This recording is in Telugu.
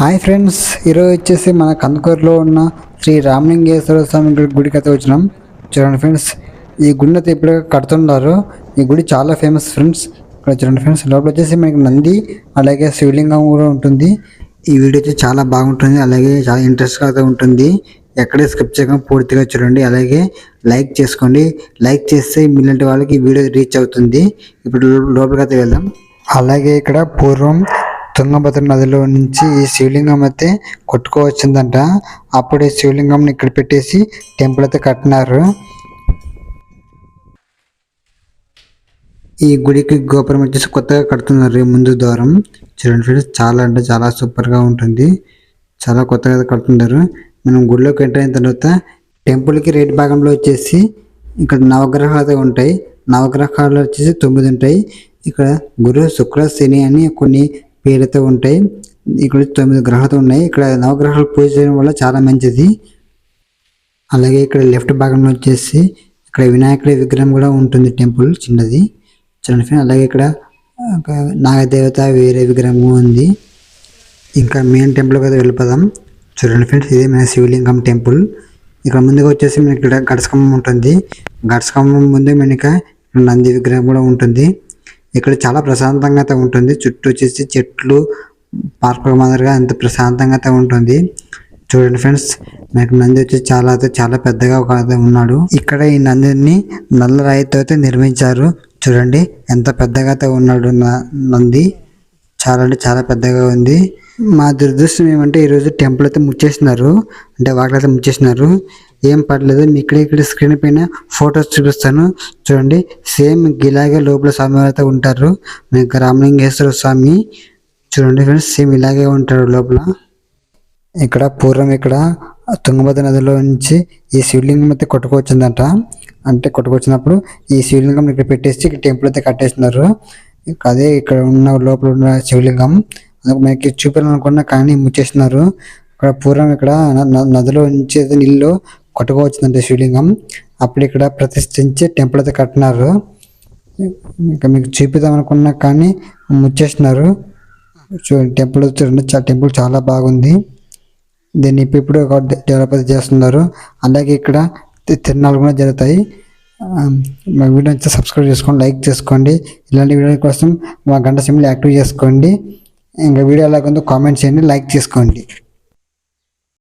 హాయ్ ఫ్రెండ్స్ ఈరోజు వచ్చేసి మన కందుకూరులో ఉన్న శ్రీ రామలింగేశ్వర స్వామి గుడి- గుడికి అయితే వచ్చినాం. చూడండి ఫ్రెండ్స్ ఈ గుడిని అయితే ఇప్పుడు కడుతున్నారు. ఈ గుడి చాలా ఫేమస్ ఫ్రెండ్స్. ఇక్కడ చూడండి ఫ్రెండ్స్ లోపల వచ్చేసి మనకి నంది అలాగే శివలింగం కూడా ఉంటుంది. ఈ వీడియో అయితే చాలా బాగుంటుంది అలాగే చాలా ఇంట్రెస్ట్గా అయితే ఉంటుంది. ఎక్కడే స్కిప్ చేయకుండా పూర్తిగా చూడండి అలాగే లైక్ చేసుకోండి. లైక్ చేస్తే మీలాంటి వాళ్ళకి వీడియో రీచ్ అవుతుంది. ఇప్పుడు లోపలికి అయితే వెళ్దాం. అలాగే ఇక్కడ పూర్వం తుంగభద్ర నదిలో నుంచి ఈ శివలింగం అయితే కొట్టుకోవచ్చిందంట. అప్పుడే శివలింగం ఇక్కడ పెట్టేసి టెంపుల్ అయితే కట్టినారు. ఈ గుడికి గోపురం వచ్చేసి కొత్తగా కడుతున్నారు ముందు ద్వారం. చూడండి ఫ్రెండ్స్ చాలా అంటే చాలా సూపర్గా ఉంటుంది. చాలా కొత్తగా అయితే కడుతున్నారు. మనం గుడిలోకి ఎంటర్ అయిన తర్వాత టెంపుల్కి రేట్ భాగంలో వచ్చేసి ఇక్కడ నవగ్రహాలు అయితే ఉంటాయి. నవగ్రహాలు వచ్చేసి తొమ్మిది ఉంటాయి. ఇక్కడ గురు శుక్ర శని అని కొన్ని పేరుతో ఉంటాయి. ఇక్కడ తొమ్మిది గ్రహాలు ఉన్నాయి. ఇక్కడ నవగ్రహాలు పూజ చేయడం వల్ల చాలా మంచిది. అలాగే ఇక్కడ లెఫ్ట్ భాగంలో వచ్చేసి ఇక్కడ వినాయకుడి విగ్రహం కూడా ఉంటుంది టెంపుల్ చిన్నది. చూడండి ఫ్రెండ్ అలాగే ఇక్కడ ఒక నాగదేవత వేరే విగ్రహం ఉంది. ఇంకా మెయిన్ టెంపుల్కి అయితే వెళ్ళిపోదాం. చూడండి ఫ్రెండ్స్ ఇదే మన శివలింగం టెంపుల్. ఇక్కడ ముందుగా వచ్చేసి మనకి ఇక్కడ గడస్కంభం ఉంటుంది. గడస్కంభం ముందు మనకి నంది విగ్రహం కూడా ఉంటుంది. ఇక్కడ చాలా ప్రశాంతంగా అయితే ఉంటుంది. చుట్టూ వచ్చేసి చెట్లు పార్క్ మాదిరిగా ఎంత ప్రశాంతంగా అయితే ఉంటుంది. చూడండి ఫ్రెండ్స్ నాకు నంది వచ్చి చాలా అయితే చాలా పెద్దగా ఒక ఉన్నాడు. ఇక్కడ ఈ నందిని నల్ల రాయితో అయితే నిర్మించారు. చూడండి ఎంత పెద్దగా అయితే ఉన్నాడు న- నంది. చాలా అంటే చాలా పెద్దగా ఉంది. మా దురదృష్టం ఏమంటే ఈరోజు టెంపుల్ అయితే ముచ్చేసినారు. అంటే వాకిలు అయితే ముచ్చేసినారు. ఏం పర్లేదు మీ ఇక్కడ ఇక్కడ స్క్రీన్ పైన ఫొటోస్ చూపిస్తాను. చూడండి సేమ్ ఇలాగే లోపల స్వామి అయితే ఉంటారు. మీకు రామలింగేశ్వర స్వామి. చూడండి ఫ్రెండ్స్ సేమ్ ఇలాగే ఉంటారు లోపల. ఇక్కడ పూర్వం ఇక్కడ తుంగభద్ర నదిలో నుంచి ఈ శివలింగం అయితే కొట్టుకొచ్చిందంట. అంటే కొట్టుకొచ్చినప్పుడు ఈ శివలింగం ఇక్కడ పెట్టేసి ఇక్కడ టెంపుల్ అయితే కట్టేస్తున్నారు. అదే ఇక్కడ ఉన్న లోపల ఉన్న శివలింగం. అందుకు మనకి చూపించాలనుకున్నా కానీ ముచ్చేస్తున్నారు. ఇక్కడ పూర్వం ఇక్కడ నదిలో నుంచి అయితే నీళ్ళు కొట్టుకోవచ్చిందంట శివలింగం. అప్పుడు ఇక్కడ ప్రతిష్ఠించి టెంపుల్ అయితే కట్టినారు. ఇంకా మీకు చూపిద్దాం అనుకున్నా కానీ ముచ్చేసినారు. చూడండి టెంపుల్ చూడండి చా- టెంపుల్ చాలా బాగుంది. దీన్ని ఇప్పుడు ఒక డెవలప్ అయితే చేస్తున్నారు. అలాగే ఇక్కడ తిరునాళ్ళు కూడా జరుగుతాయి. మా వీడియో నచ్చితే సబ్స్క్రైబ్ చేసుకోండి లైక్ చేసుకోండి. ఇలాంటి వీడియో కోసం మా గంట సిమ్లు యాక్టివ్ చేసుకోండి. ఇంకా వీడియో ఎలాగుందో కామెంట్ చేయండి లైక్ చేసుకోండి.